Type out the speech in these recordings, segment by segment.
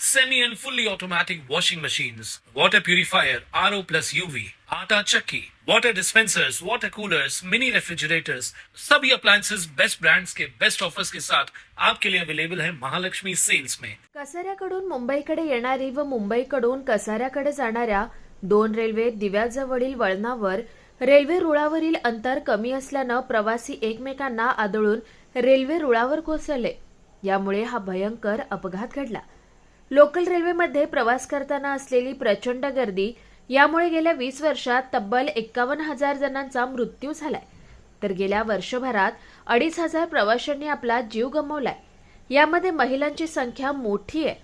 semi and fully automatic washing machines, water purifier, RO plus UV, आटा चक्की, water dispensers, water coolers, mini refrigerators, सभी appliances. Best brands के best offers के साथ आपके लिए अवेलेबल है महालक्ष्मी सेल्स में कसाऱ्याकडून मुंबईकडे येणारी व मुंबईकडून कसाऱ्याकडे जाणाऱ्या दोन रेल्वे दिव्याजवळील वळणावर रेल्वे रुळावरील अंतर कमी असल्यानं प्रवासी एकमेकांना आदळून रेल्वे रुळावर कोसळले. यामुळे हा भयंकर अपघात घडला. लोकल रेल्वेमध्ये प्रवास करताना असलेली प्रचंड गर्दी यामुळे गेल्या वीस वर्षात तब्बल एक्कावन्न हजार जणांचा मृत्यू झालाय. तर गेल्या वर्षभरात अडीच हजार प्रवाशांनी आपला जीव गमावलाय. यामध्ये महिलांची संख्या मोठी आहे.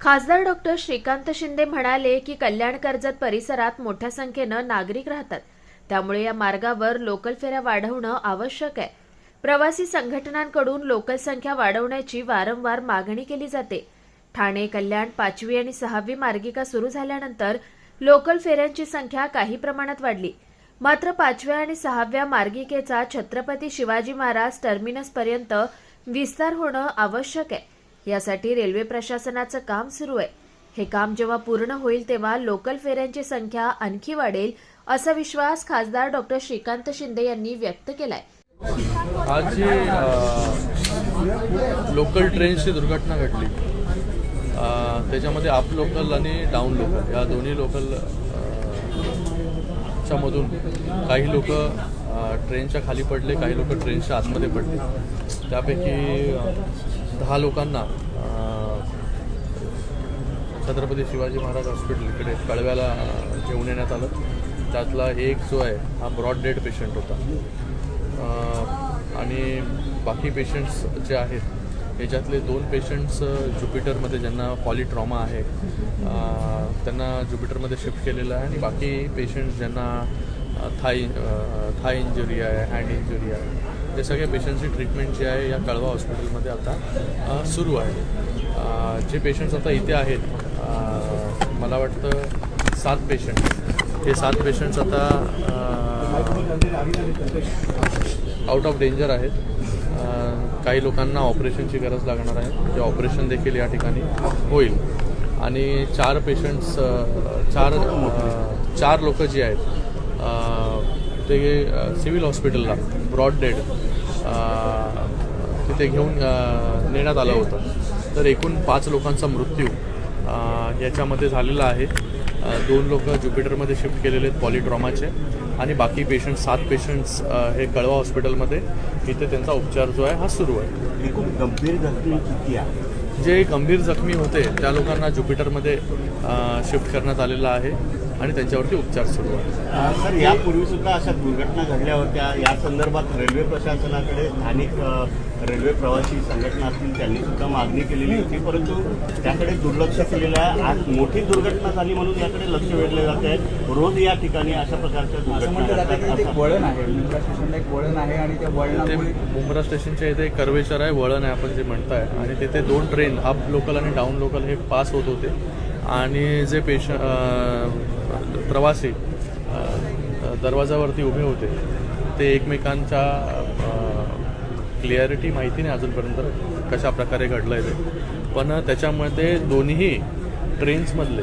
खासदार डॉक्टर श्रीकांत शिंदे म्हणाले की कल्याण कर्जत परिसरात मोठ्या संख्येनं नागरिक राहतात. त्यामुळे या मार्गावर लोकल फेऱ्या वाढवणं आवश्यक आहे. प्रवासी संघटनांकडून लोकल संख्या वाढवण्याची वारंवार मागणी केली जाते. ठाणे कल्याण पाचवी आणि सहावी मार्गिका सुरू झाल्यानंतर लोकल फेऱ्यांची संख्या काही प्रमाणात वाढली. मात्र पाचव्या आणि सहाव्या मार्गिकेचा छत्रपती शिवाजी महाराज टर्मिनसपर्यंत विस्तार होणं आवश्यक आहे. यासाठी रेल्वे प्रशासनाचं काम सुरू आहे. हे काम जेव्हा पूर्ण होईल तेव्हा लोकल फेऱ्यांची संख्या आणखी वाढेल असा विश्वास खासदार डॉक्टर श्रीकांत शिंदे यांनी व्यक्त केलाय. आज जी लोकल ट्रेनची दुर्घटना घडली त्याच्यामध्ये अप लोकल आणि डाऊन लोकल या दोन्ही लोकल च्या मधून काही लोक ट्रेनच्या खाली पडले काही लोक ट्रेनच्या आतमध्ये पडले. त्यापैकी दहा लोकांना छत्रपती शिवाजी महाराज हॉस्पिटल इकडे कळव्याला घेऊन येण्यात आलं. त्यातला एक जो आहे हा ब्रॉड डेड पेशंट होता. आणि बाकी पेशंट्स जे आहेत याच्यातले दोन पेशंट्स ज्युपिटरमध्ये ज्यांना पॉलिट्रॉमा आहे त्यांना ज्युपिटरमध्ये शिफ्ट केलेलं आहे आणि बाकी पेशंट्स ज्यांना थाय थाय इंजुरी आहे हँड इंजुरी आहे ते सगळ्या पेशंटची ट्रीटमेंट जी आहे या कळवा हॉस्पिटलमध्ये आता सुरू आहे. जे पेशंट्स आता इथे आहेत मला वाटतं सात पेशंट हे सात पेशंट्स आता आउट ऑफ डेंजर आहेत. काही लोकांना ऑपरेशनची गरज लागणार आहे. ते ऑपरेशन देखील या ठिकाणी होईल. आणि चार पेशंट्स चार चार लोक जी आहेत ते सिव्हिल हॉस्पिटलला ब्रॉड डेड तिथे घेऊन नेण्यात आलं होतं. तर एकूण पाच लोकांचा मृत्यू याच्यामध्ये झालेला आहे. दोन लोक ज्युपिटरमध्ये शिफ्ट केलेले आहेत पॉलिट्रॉमाचे आणि बाकी पेशंट सात पेशंट्स हे कळवा हॉस्पिटलमध्ये. इथे त्यांचा उपचार जो आहे हा सुरू आहे. एकूण गंभीर जखमी किती आहे? जे गंभीर जखमी होते त्या लोकांना ज्युपिटरमध्ये शिफ्ट करण्यात आलेलं आहे. आणि त्यांच्यावरती उपचार सुरू आहे सर यापूर्वी सुद्धा अशा दुर्घटना घडल्या होत्या. या संदर्भात रेल्वे प्रशासनाकडे स्थानिक रेल्वे प्रवासी संघटना असतील त्यांनी सुद्धा मागणी केलेली होती. परंतु त्याकडे दुर्लक्ष केलेलं आहे आज मोठी दुर्घटना झाली म्हणून याकडे लक्ष वेधले जात आहे. रोज या ठिकाणी अशा प्रकारच्या दुर्घटना वळण आहे. मुंब्रा स्टेशनला एक वळण आहे आणि त्या ते वळणामुळे मुंब्रा स्टेशनच्या इथे एक कर्वेचर आहे वळण आहे आपण जे म्हणताय. आणि तिथे दोन ट्रेन अप लोकल आणि डाऊन लोकल हे पास होत होते. आणि जे पेश प्रवासी दरवाजावरती उभे होते. ते एकमेकांच्या क्लिअरिटी माहिती नाही अजूनपर्यंत कशा प्रकारे घडलं आहे ते. पण त्याच्यामध्ये दोन्ही ट्रेन्समधले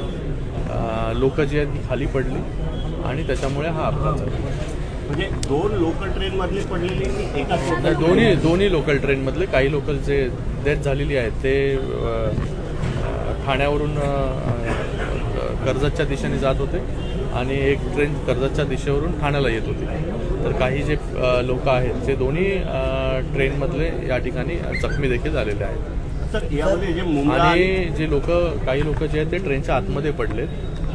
लोक जी आहेत ती खाली पडली आणि त्याच्यामुळे हा अपघात झाला. म्हणजे दोन लोकल ट्रेन मधली पडलेली की एकाच नाही, लोकल दोन्ही दोन्ही लोकल ट्रेनमधले काही लोकल जे डेथ झालेली आहेत ते ठाण्यावरून कर्जतच्या दिशेने जात होते आणि एक ट्रेन कर्जतच्या दिशेवरून ठाण्याला येत होती. तर काही जे लोक आहेत ते दोन्ही ट्रेनमधले या ठिकाणी जखमी देखील झालेले आहेत. आणि जे लोक काही लोक जे आहेत ते ट्रेनच्या आतमध्ये पडले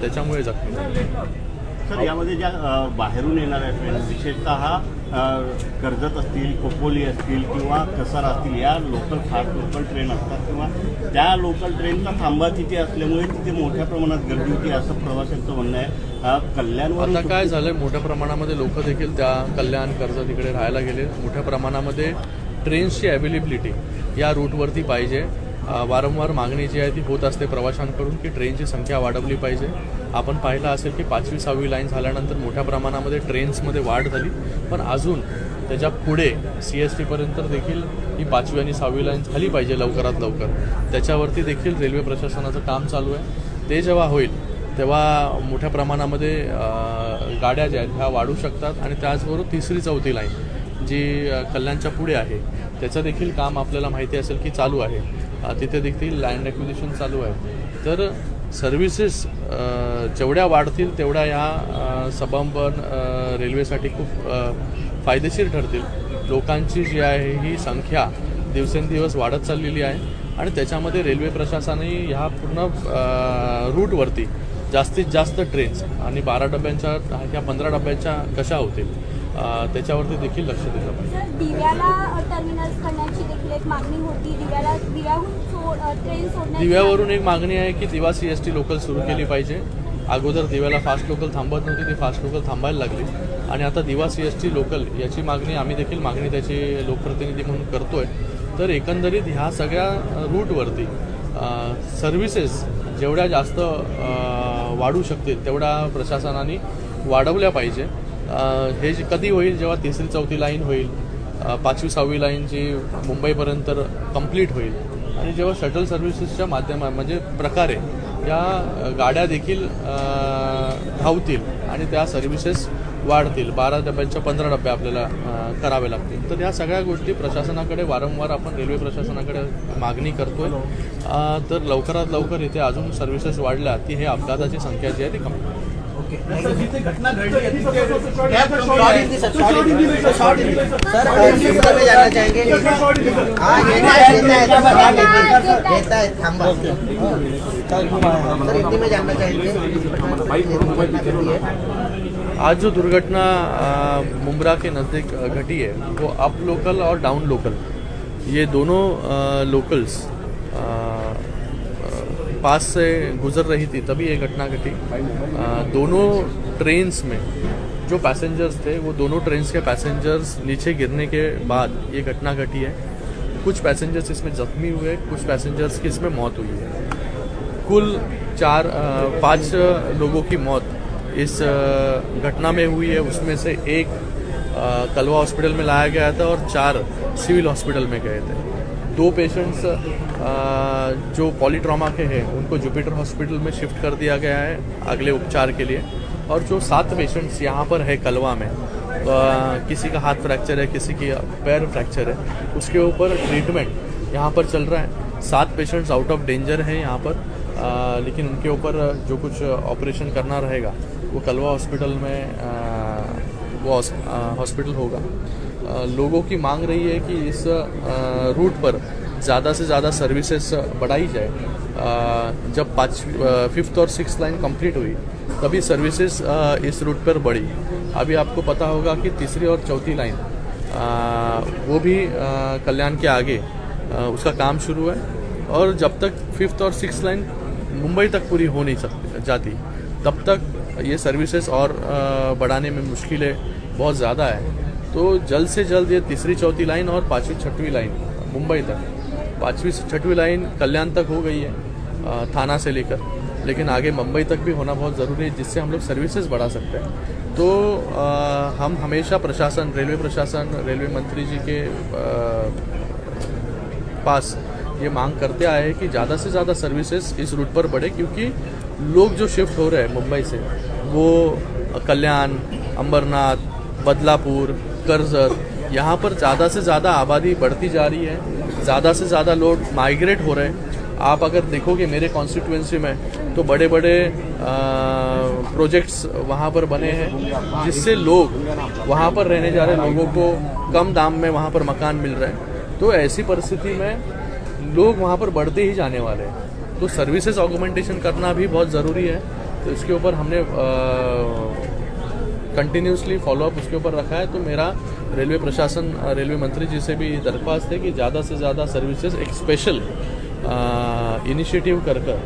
त्याच्यामुळे जखमी झाले. सर यामध्ये ज्या बाहेरून येणाऱ्या ट्रेन विशेषतः कर्जत असतील खोपोली असतील किंवा कसारा असतील या लोकल फार लोकल ट्रेन असतात किंवा त्या लोकल ट्रेनचा थांबा तिथे असल्यामुळे तिथे मोठ्या प्रमाणात गर्दी होती असं प्रवाशांचं म्हणणं आहे. अ, कल्याणवरून आता काय झालंय? मोठ्या प्रमाणामध्ये लोक देखील त्या कल्याण कर्ज तिकडे राहायला गेले. मोठ्या प्रमाणामध्ये ट्रेन्सची अवेलेबिलिटी या रूटवरती पाहिजे. वारंवार मागणी जी आहे ती होत असते प्रवाशांकडून की ट्रेनची संख्या वाढवली पाहिजे. आपण पाहिलं असेल की पाचवी सहावी लाईन झाल्यानंतर मोठ्या प्रमाणामध्ये ट्रेन्समध्ये वाढ झाली. पण अजून त्याच्या पुढे सी एस टीपर्यंत देखील ही पाचवी आणि सहावी लाईन झाली पाहिजे लवकरात लवकर. त्याच्यावरती देखील रेल्वे प्रशासनाचं काम चालू आहे. ते जेव्हा होईल तेव्हा मोठ्या प्रमाणामध्ये गाड्या ज्या आहेत ह्या वाढू शकतात आणि त्याचबरोबर तिसरी चौथी लाईन जी कल्याणच्या पुढे आहे त्याचं देखील काम आपल्याला माहिती असेल की चालू आहे. तिथे देखील लँड ॲक्विजिशन चालू आहे. तर सर्व्हिसेस जेवढ्या वाढतील तेवढ्या या सबंबन रेल्वेसाठी खूप फायदेशीर ठरतील. लोकांची जी आहे ही संख्या दिवसेंदिवस वाढत चाललेली आहे आणि त्याच्यामध्ये रेल्वे प्रशासनही ह्या पूर्ण रूटवरती जास्तीत जास्त ट्रेन्स आणि बारा डब्यांच्या ह्या पंधरा डब्यांच्या कशा होतील त्याच्यावरती देखील लक्ष दिलं पाहिजे. एक मागणी होती. दिव्याला दिव्याहून सोड ट्रेन दिव्यावरून एक मागणी आहे की दिवा सी एस टी लोकल सुरू केली पाहिजे. अगोदर दिव्याला फास्ट लोकल थांबत नव्हती ती फास्ट लोकल थांबायला लागली. आणि आता दिवा सी एस टी लोकल याची मागणी आम्ही देखील मागणी त्याची लोकप्रतिनिधी म्हणून करतोय. तर एकंदरीत ह्या सगळ्या रूटवरती सर्व्हिसेस जेवढ्या जास्त वाढू शकतील तेवढ्या प्रशासनाने वाढवल्या पाहिजे. हे जे कधी होईल जेव्हा तिसरी चौथी लाईन होईल पाचवी सहावी लाईन जी मुंबईपर्यंत कंप्लीट होईल. आणि जेव्हा शटल सर्व्हिसेसच्या माध्यमा म्हणजे प्रकारे या गाड्या देखील धावतील आणि त्या सर्व्हिसेस वाढतील. बारा डब्यांच्या पंधरा डब्या आपल्याला करावे लागतील. तर या सगळ्या गोष्टी प्रशासनाकडे वारंवार आपण रेल्वे प्रशासनाकडे मागणी करतोय. तर लवकरात लवकर इथे अजून सर्व्हिसेस वाढल्या ती हे अपघाताची संख्या जी आहे ती कमी होईल. सर हिंदी में जानना चाहेंगे हाँ ये देता है देता है थांबा सर हिंदी में जानना चाहेंगे आज जो दुर्घटना अ, मुमरा के नज़दीक अ, घटी है वो अप लोकल और डाउन लोकल ये दोनों अ, लोकल्स अ, अ, पास से गुजर रही थी, तभी ये घटना घटी। दोनों ट्रेन्स में जो पैसेंजर्स थे, वो दोनों ट्रेन्स के पैसेंजर्स नीचे गिरने के बाद ये घटना घटी है। कुछ पैसेंजर्स इसमें जख्मी हुए, कुछ पैसेंजर्स की इसमें मौत हुई है। कुल चार पाँच लोगों की मौत इस घटना में हुई है। उसमें से एक कलवा हॉस्पिटल में लाया गया था और चार सिविल हॉस्पिटल में गए थे। दो पेशेंट्स जो पॉलीट्रामा के हैं उनको जुपिटर हॉस्पिटल में शिफ्ट कर दिया गया है अगले उपचार के लिए। और जो सात पेशेंट्स यहाँ पर है कलवा में अ, किसी का हाथ फ्रैक्चर है किसी की पैर फ्रैक्चर है उसके ऊपर ट्रीटमेंट यहाँ पर चल रहा है। सात पेशेंट्स आउट ऑफ़ डेंजर हैं यहाँ पर अ, लेकिन उनके ऊपर जो कुछ ऑपरेशन करना रहेगा वो कलवा हॉस्पिटल में अ, वो हॉस्पिटल होगा। लोगों की मांग रही है कि इस रूट पर ज़्यादा से ज़्यादा सर्विसेज़ बढ़ाई जाए। जब पाँच फिफ्थ और सिक्स लाइन कंप्लीट हुई, तभी सर्विसेज़ इस रूट पर बढ़ी। अभी आपको पता होगा कि तीसरी और चौथी लाइन वो भी कल्याण के आगे उसका काम शुरू है और जब तक फिफ्थ और सिक्स लाइन मुंबई तक पूरी हो नहीं सकती जाती, तब तक ये सर्विसेज़ और बढ़ाने में मुश्किलें बहुत ज़्यादा है। तो जल्द से जल्द ये तीसरी चौथी लाइन और पाँचवीं छठवीं लाइन मुंबई तक। पाँचवीं छठवीं लाइन कल्याण तक हो गई है थाना से लेकर। लेकिन आगे मुंबई तक भी होना बहुत ज़रूरी है जिससे हम लोग सर्विसेज़ बढ़ा सकते हैं। तो अ, हम हमेशा प्रशासन रेलवे प्रशासन रेलवे मंत्री जी के अ, पास ये मांग करते आए हैं कि ज़्यादा से ज़्यादा सर्विसेज़ इस रूट पर बढ़े क्योंकि लोग जो शिफ्ट हो रहे हैं मुंबई से वो कल्याण अंबरनाथ बदलापुर करजत यहाँ पर ज़्यादा से ज़्यादा आबादी बढ़ती जा रही है। ज़्यादा से ज़्यादा लोग माइग्रेट हो रहे हैं। आप अगर देखोगे मेरे कॉन्स्टिट्यूएंसी में तो बड़े बड़े प्रोजेक्ट्स वहाँ पर बने हैं जिससे लोग वहाँ पर रहने जा रहे लोगों को कम दाम में वहाँ पर मकान मिल रहे हैं। तो ऐसी परिस्थिति में लोग वहाँ पर बढ़ते ही जाने वाले हैं। तो सर्विसेज़ ऑगमेंटेशन करना भी बहुत ज़रूरी है। तो इसके ऊपर हमने अ, कंटिन्यूसली फॉलोअप उसके ऊपर रखा है तो मेरा रेलवे प्रशासन रेलवे मंत्री जी से भी दरख्वास्त है कि ज़्यादा से ज़्यादा सर्विसेज़ एक स्पेशल इनिशिएटिव कर कर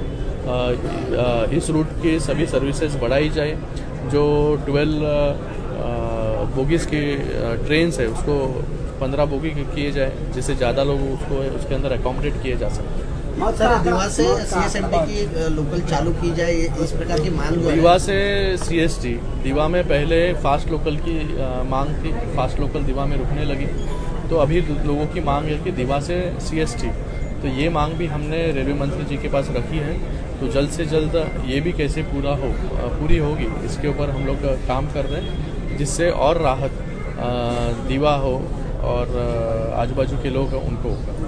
इस रूट की सभी सर्विसेज़ बढ़ाई जाए, जो ट्वेल्व बोगीज़ की ट्रेन्स है, उसको पंद्रह बोगी किए जाए, जिससे ज़्यादा लोग उसको, उसके अंदर अकोमोडेट किए जा सकते हैं सर दिवा से सीएसएमटी की लोकल चालू की जाए इस प्रकार की मांग दीवा से दीवा में पहले फास्ट लोकल की मांग थी फास्ट लोकल दीवा में रुकने लगी। तो अभी लोगों की मांग है कि दीवा से सीएसटी तो ये मांग भी हमने रेलवे मंत्री जी के पास रखी है। तो जल्द से जल्द ये भी कैसे पूरा हो पूरी होगी, इसके ऊपर हम लोग काम कर रहे हैं, जिससे और राहत दीवा हो और आजू बाजू के लोग उनको होगा।